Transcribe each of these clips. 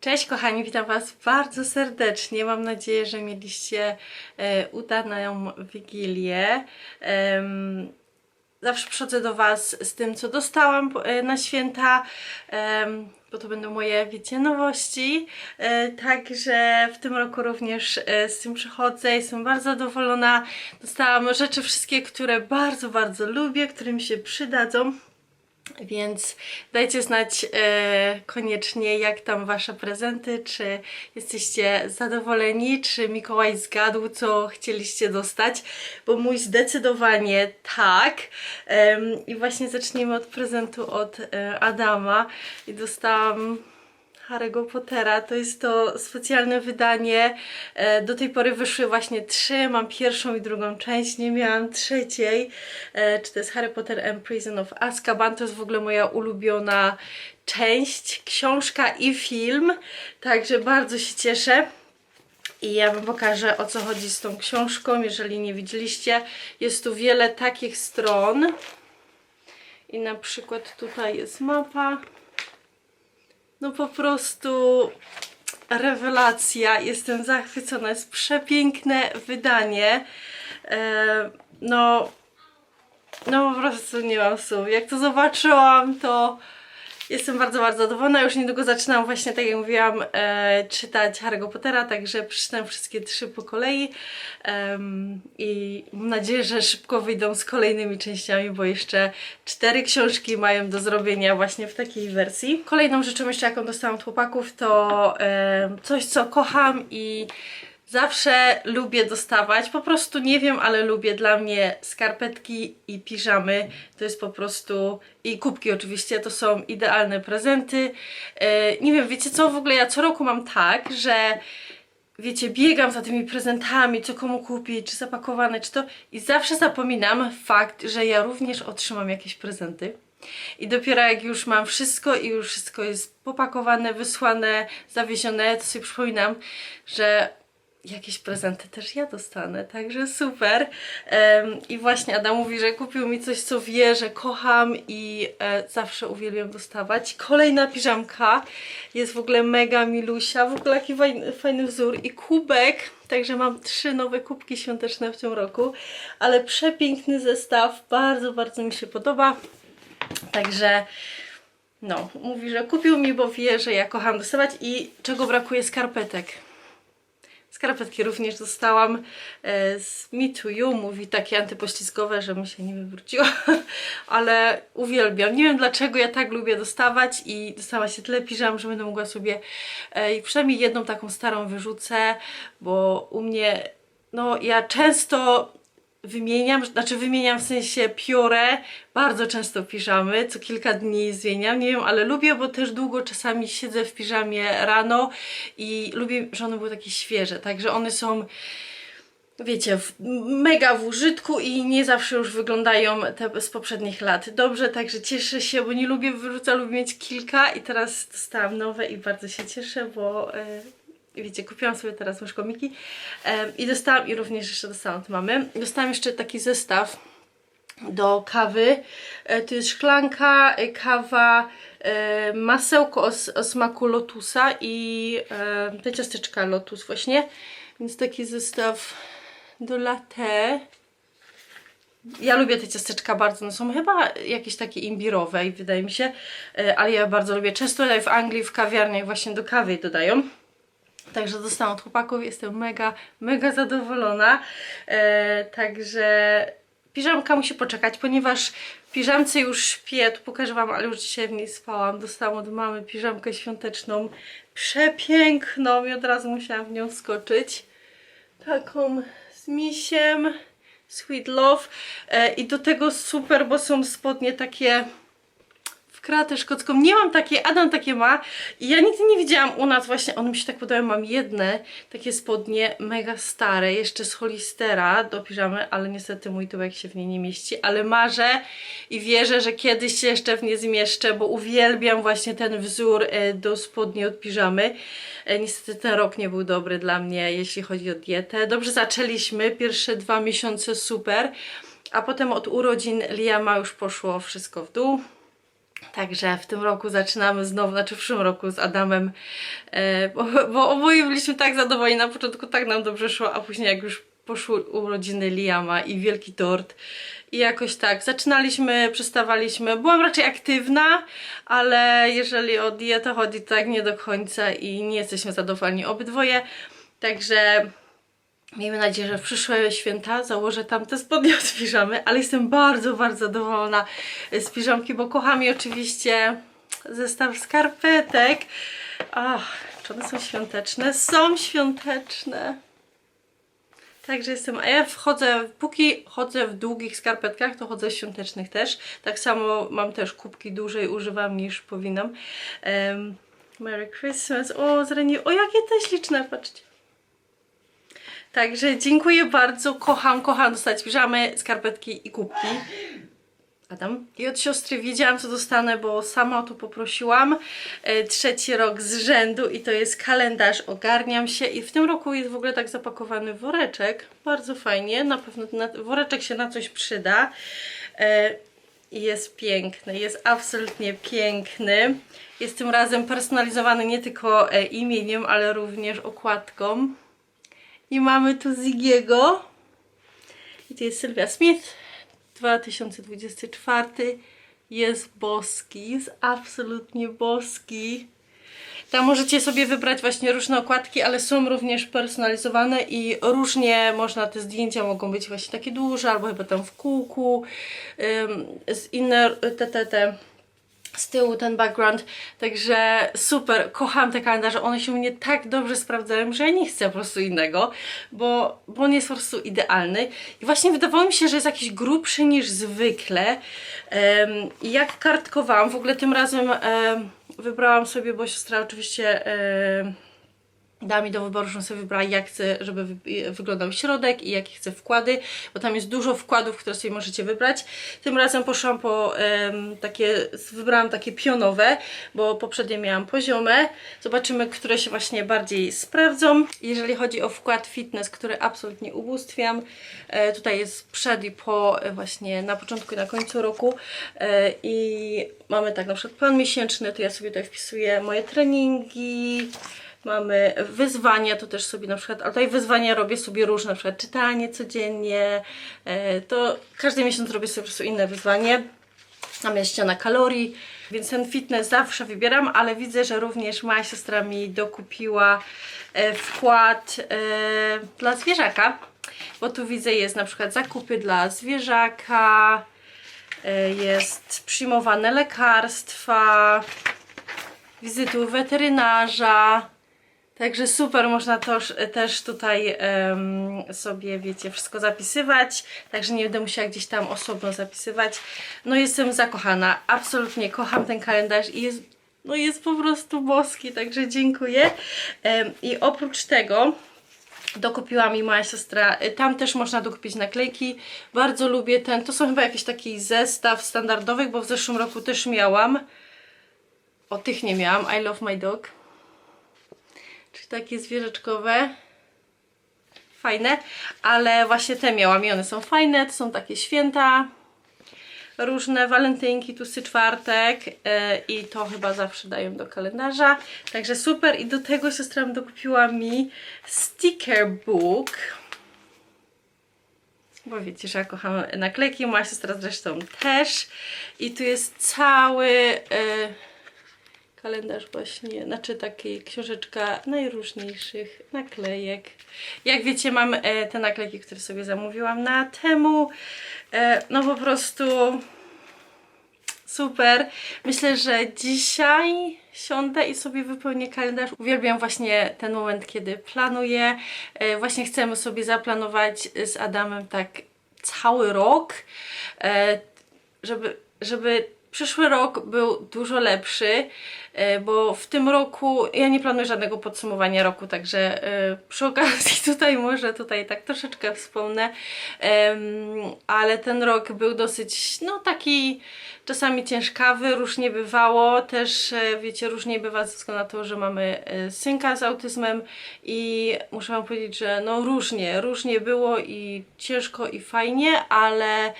Cześć kochani, witam Was bardzo serdecznie. Mam nadzieję, że mieliście e, udaną Wigilię. Zawsze przychodzę do Was z tym, co dostałam e, na święta, bo to będą moje, wiecie, nowości. E, także w tym roku również z tym przychodzę. Jestem bardzo zadowolona. Dostałam rzeczy wszystkie, które bardzo, bardzo lubię, które mi się przydadzą. Więc dajcie znać e, koniecznie, jak tam wasze prezenty, czy jesteście zadowoleni, czy Mikołaj zgadł, co chcieliście dostać, bo mój zdecydowanie tak. I właśnie zaczniemy od prezentu od e, Adama. I dostałam Harry'ego Pottera. To jest to specjalne wydanie. E, Do tej pory wyszły właśnie trzy. Mam pierwszą i drugą część. Nie miałam trzeciej. E, Czy to jest Harry Potter and Prison of Azkaban? To jest w ogóle moja ulubiona część. Książka i film. Także bardzo się cieszę. I ja Wam pokażę o co chodzi z tą książką, jeżeli nie widzieliście. Jest tu wiele takich stron. I na przykład tutaj jest mapa. No po prostu rewelacja. Jestem zachwycona. Jest przepiękne wydanie. E, no, no po prostu nie mam słów. Jak to zobaczyłam, to jestem bardzo, bardzo zadowolona. Już niedługo zaczynam właśnie, tak jak mówiłam, e, czytać Harry'ego Pottera, także przeczytam wszystkie trzy po kolei i mam nadzieję, że szybko wyjdą z kolejnymi częściami, bo jeszcze cztery książki mają do zrobienia właśnie w takiej wersji. Kolejną rzeczą jeszcze, jaką dostałam od chłopaków, to em, coś, co kocham i Zawsze lubię dostawać, po prostu nie wiem, ale lubię dla mnie skarpetki i piżamy. To jest po prostu i kubki oczywiście, to są idealne prezenty. E, nie wiem, wiecie co, w ogóle ja co roku mam tak, że wiecie, biegam za tymi prezentami, co komu kupić, czy zapakowane, czy to i zawsze zapominam fakt, że ja również otrzymam jakieś prezenty. I dopiero jak już mam wszystko i już wszystko jest popakowane, wysłane, zawiezione, to sobie przypominam, że jakieś prezenty też ja dostanę, także super. I właśnie Adam mówi, że kupił mi coś, co wie, że kocham i e, zawsze uwielbiam dostawać. Kolejna piżamka jest w ogóle mega milusia, w ogóle fajny, fajny wzór i kubek. Także mam trzy nowe kubki świąteczne w tym roku, ale przepiękny zestaw, bardzo, bardzo mi się podoba. Także no, mówi, że kupił mi, bo wie, że ja kocham dostawać i czego brakuje skarpetek. Skarpetki również dostałam e, z Me To You, mówi takie antypoślizgowe, że mi się nie wywróciła, ale uwielbiam. Nie wiem dlaczego ja tak lubię dostawać i dostała się tyle piżam, że będę mogła sobie e, przynajmniej jedną taką starą wyrzucę, bo u mnie, no ja często wymieniam, znaczy wymieniam w sensie piórę, bardzo często piżamy, co kilka dni zmieniam, nie wiem, ale lubię, bo też długo czasami siedzę w piżamie rano i lubię, że one były takie świeże, także one są wiecie, w, mega w użytku i nie zawsze już wyglądają te z poprzednich lat. Dobrze, także cieszę się, bo nie lubię wyrzucać, lubię mieć kilka. I teraz dostałam nowe i bardzo się cieszę, bo e, wiecie, kupiłam sobie teraz łyżko Miki i dostałam, i również jeszcze dostałam od mamy, dostałam jeszcze taki zestaw do kawy. E, To jest szklanka, e, kawa, e, masełko o, smaku lotusa i te ciasteczka lotus właśnie. Więc taki zestaw do latte. Ja lubię te ciasteczka bardzo, one są chyba jakieś takie imbirowe wydaje mi się, ale ja bardzo lubię. Często w Anglii w kawiarniach właśnie do kawy dodają. Także dostałam od chłopaków, jestem mega, mega zadowolona. E, także piżamka musi poczekać, ponieważ piżamce już śpię, tu pokażę Wam, ale już dzisiaj w niej spałam. Dostałam od mamy piżamkę świąteczną, przepiękną i od razu musiałam w nią skoczyć. Taką z misiem, Sweet Love e, i do tego super, bo są spodnie takie kratę szkocką. Nie mam takiej, Adam takie ma i ja nigdy nie widziałam u nas właśnie, one mi się tak podobają, mam jedne takie spodnie mega stare, jeszcze z Holistera do piżamy, ale niestety mój tyłek się w nie nie mieści, ale marzę i wierzę, że kiedyś się jeszcze w nie zmieszczę, bo uwielbiam właśnie ten wzór e, do spodni od piżamy. E, Niestety ten rok nie był dobry dla mnie, jeśli chodzi o dietę. Dobrze zaczęliśmy, pierwsze dwa miesiące super, a potem od urodzin Liama już poszło wszystko w dół. Także w tym roku zaczynamy znowu, znaczy w przyszłym roku z Adamem, e, bo, bo oboje byliśmy tak zadowoleni. Na początku tak nam dobrze szło, a później jak już poszły urodziny Liama i wielki tort. I jakoś tak, zaczynaliśmy, przestawaliśmy. Byłam raczej aktywna, ale jeżeli o dietę chodzi, to tak nie do końca i nie jesteśmy zadowoleni obydwoje. Także Miejmy nadzieję, że w przyszłe święta założę tam te spodnie od piżamy, ale jestem bardzo, bardzo zadowolona z piżamki, bo kocham i oczywiście zestaw skarpetek. Ach, czy one są świąteczne? Są świąteczne. Także jestem, a ja wchodzę, póki chodzę w długich skarpetkach, to chodzę w świątecznych też. Tak samo mam też kubki dłużej używam niż powinnam. Em, Merry Christmas. O, zreni, o jakie te śliczne, patrzcie. Także dziękuję bardzo, kocham, kocham dostać piżamy, skarpetki i kubki. Adam. I od siostry wiedziałam, co dostanę, bo sama o to poprosiłam. E, trzeci rok z rzędu i to jest kalendarz Ogarniam się. I w tym roku jest w ogóle tak zapakowany woreczek. Bardzo fajnie. Na pewno na, woreczek się na coś przyda. E, jest piękny, jest absolutnie piękny. Jest tym razem personalizowany nie tylko e, imieniem, ale również okładką. I mamy tu Zigiego. I to jest Sylwia Smith. 2024. Jest boski, jest absolutnie boski. Tam możecie sobie wybrać właśnie różne okładki, ale są również personalizowane i różnie można, te zdjęcia mogą być właśnie takie duże, albo chyba tam w kółku, z inne te, te, te z tyłu ten background, także super, kocham te kalendarze, one się mnie tak dobrze sprawdzają, że ja nie chcę po prostu innego, bo, bo on jest po prostu idealny. I właśnie wydawało mi się, że jest jakiś grubszy niż zwykle. Jak kartkowałam, w ogóle tym razem wybrałam sobie, bo siostra oczywiście dała mi do wyboru, żebym sobie wybrała jak chcę, żeby wy wyglądał środek i jakie chcę wkłady, bo tam jest dużo wkładów, które sobie możecie wybrać. Tym razem poszłam po um, takie, wybrałam takie pionowe, bo poprzednie miałam poziome. Zobaczymy, które się właśnie bardziej sprawdzą. Jeżeli chodzi o wkład fitness, który absolutnie ubóstwiam, e, tutaj jest przed i po e, właśnie na początku i na końcu roku e, i mamy tak na przykład plan miesięczny, to ja sobie tutaj wpisuję moje treningi, Mamy wyzwania, to też sobie na przykład, ale tutaj wyzwania robię sobie różne, na przykład czytanie codziennie, e, to każdy miesiąc robię sobie po prostu inne wyzwanie. Tam jest ściana kalorii, więc ten fitness zawsze wybieram, ale widzę, że również moja siostra mi dokupiła e, wkład e, dla zwierzaka, bo tu widzę jest na przykład zakupy dla zwierzaka, jest przyjmowane lekarstwa, wizyty u weterynarza, Także super, można też, też tutaj um, sobie, wiecie, wszystko zapisywać, także nie będę musiała gdzieś tam osobno zapisywać. No jestem zakochana, absolutnie kocham ten kalendarz i jest, no jest po prostu boski, także dziękuję. Um, I oprócz tego dokupiła mi moja siostra, y, tam też można dokupić naklejki, bardzo lubię ten, to są chyba jakiś taki zestaw standardowych, bo w zeszłym roku też miałam, o tych nie miałam, I love my dog Czyli takie zwierzeczkowe. Fajne, ale właśnie te miałam i one są fajne, to są takie święta. Różne walentynki, tłusty czwartek yy, i to chyba zawsze dają do kalendarza. Także super i do tego siostra dokupiła mi sticker book. Bo wiecie, że ja kocham naklejki, moja siostra zresztą też. I tu jest cały... Yy, kalendarz właśnie, znaczy taki książeczka najróżniejszych naklejek. Jak wiecie mam e, te naklejki, które sobie zamówiłam na temu. E, no po prostu super. Myślę, że dzisiaj siądę i sobie wypełnię kalendarz. Uwielbiam właśnie ten moment, kiedy planuję. E, właśnie chcemy sobie zaplanować z Adamem tak cały rok, e, żeby, żeby przyszły rok był dużo lepszy, e, bo w tym roku ja nie planuję żadnego podsumowania roku, także e, przy okazji tutaj może tutaj tak troszeczkę wspomnę, ale ten rok był dosyć, no taki czasami ciężkawy, różnie bywało, też e, wiecie, różnie bywa ze względu na to, że mamy synka z autyzmem i muszę wam powiedzieć, że no różnie, różnie było i ciężko i fajnie, ale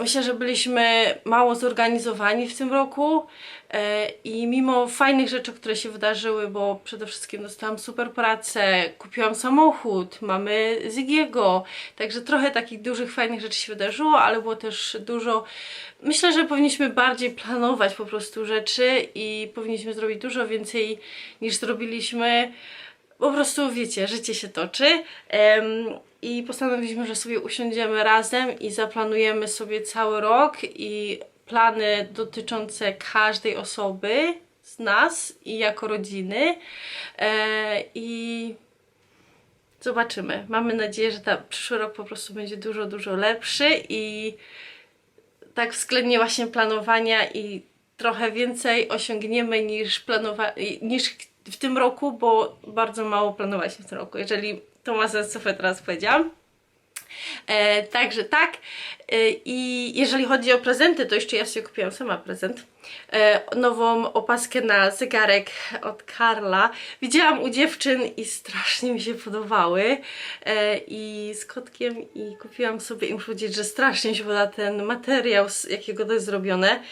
myślę, że byliśmy mało zorganizowani w tym roku e, i mimo fajnych rzeczy, które się wydarzyły, bo przede wszystkim dostałam super pracę, kupiłam samochód, mamy Zigiego, także trochę takich dużych, fajnych rzeczy się wydarzyło, ale było też dużo. Myślę, że powinniśmy bardziej planować po prostu rzeczy i powinniśmy zrobić dużo więcej niż zrobiliśmy po prostu wiecie, życie się toczy. I postanowiliśmy, że sobie usiądziemy razem i zaplanujemy sobie cały rok i plany dotyczące każdej osoby z nas i jako rodziny. E, I zobaczymy. Mamy nadzieję, że ta przyszły rok po prostu będzie dużo, dużo lepszy i tak względnie właśnie planowania i trochę więcej osiągniemy niż planowa- niż w tym roku, bo bardzo mało planowaliśmy w tym roku, jeżeli to ma sens, co teraz powiedziałam. E, także tak. E, I jeżeli chodzi o prezenty, to jeszcze ja sobie kupiłam sama prezent. E, nową opaskę na zegarek od Karla. Widziałam u dziewczyn i strasznie mi się podobały. E, I z kotkiem i kupiłam sobie i muszę powiedzieć, że strasznie mi się podoba ten materiał, z jakiego to jest zrobione,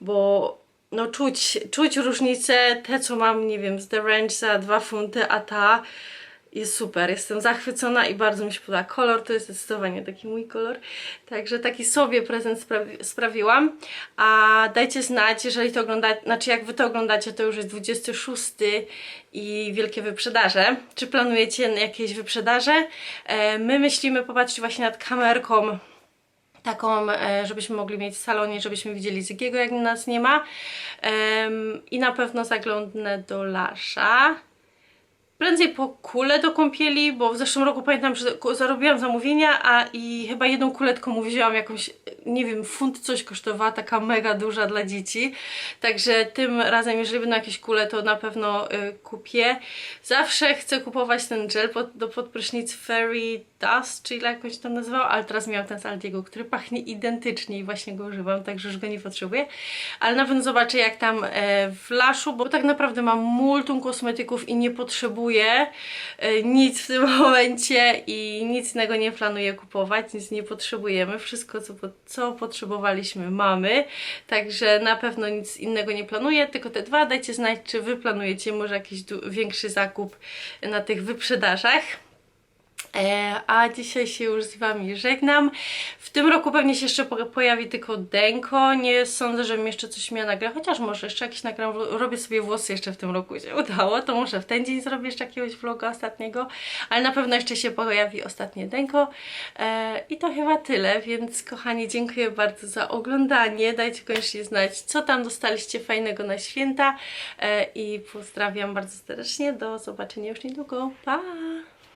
bo no czuć, czuć różnicę, te co mam, nie wiem, z The Range za 2 funty, a ta jest super, jestem zachwycona i bardzo mi się podoba kolor, to jest zdecydowanie taki mój kolor, także taki sobie prezent sprawi sprawiłam, a dajcie znać, jeżeli to oglądacie, znaczy jak wy to oglądacie, to już jest 26 i wielkie wyprzedaże, czy planujecie jakieś wyprzedaże? E, my myślimy popatrzeć właśnie nad kamerką, taką, e, żebyśmy mogli mieć w salonie, żebyśmy widzieli Zygiego, jak nas nie ma. I na pewno zaglądnę do Lasza. Prędzej po kulę do kąpieli, bo w zeszłym roku pamiętam, że zarobiłam zamówienia, a i chyba jedną kuletką mu wzięłam jakąś, nie wiem, funt coś kosztowała, taka mega duża dla dzieci. Także tym razem, jeżeli będą jakieś kule, to na pewno y, kupię. Zawsze chcę kupować ten gel pod, do podprysznic Fairy Dust, czyli jak jakoś tam nazywał, ale teraz miałam ten z Aldiego, który pachnie identycznie i właśnie go używam, także już go nie potrzebuję. Ale na pewno zobaczę jak tam e, w Laszu, bo tak naprawdę mam multum kosmetyków i nie potrzebuję e, nic w tym momencie i nic innego nie planuję kupować, nic nie potrzebujemy. Wszystko co, po- co potrzebowaliśmy mamy, także na pewno nic innego nie planuję, tylko te dwa. Dajcie znać, czy Wy planujecie może jakiś większy zakup na tych wyprzedażach. E, a dzisiaj się już z Wami żegnam. W tym roku pewnie się jeszcze po- pojawi tylko Denko. Nie sądzę, żebym jeszcze coś miała nagrać, chociaż może jeszcze jakiś nagram. Robię sobie włosy jeszcze w tym roku się udało, to może w ten dzień zrobię jeszcze jakiegoś vloga ostatniego, ale na pewno jeszcze się pojawi ostatnie Denko. E, I to chyba tyle, więc kochani, dziękuję bardzo za oglądanie. Dajcie koniecznie znać, co tam dostaliście fajnego na święta e, i pozdrawiam bardzo serdecznie. Do zobaczenia już niedługo. Pa!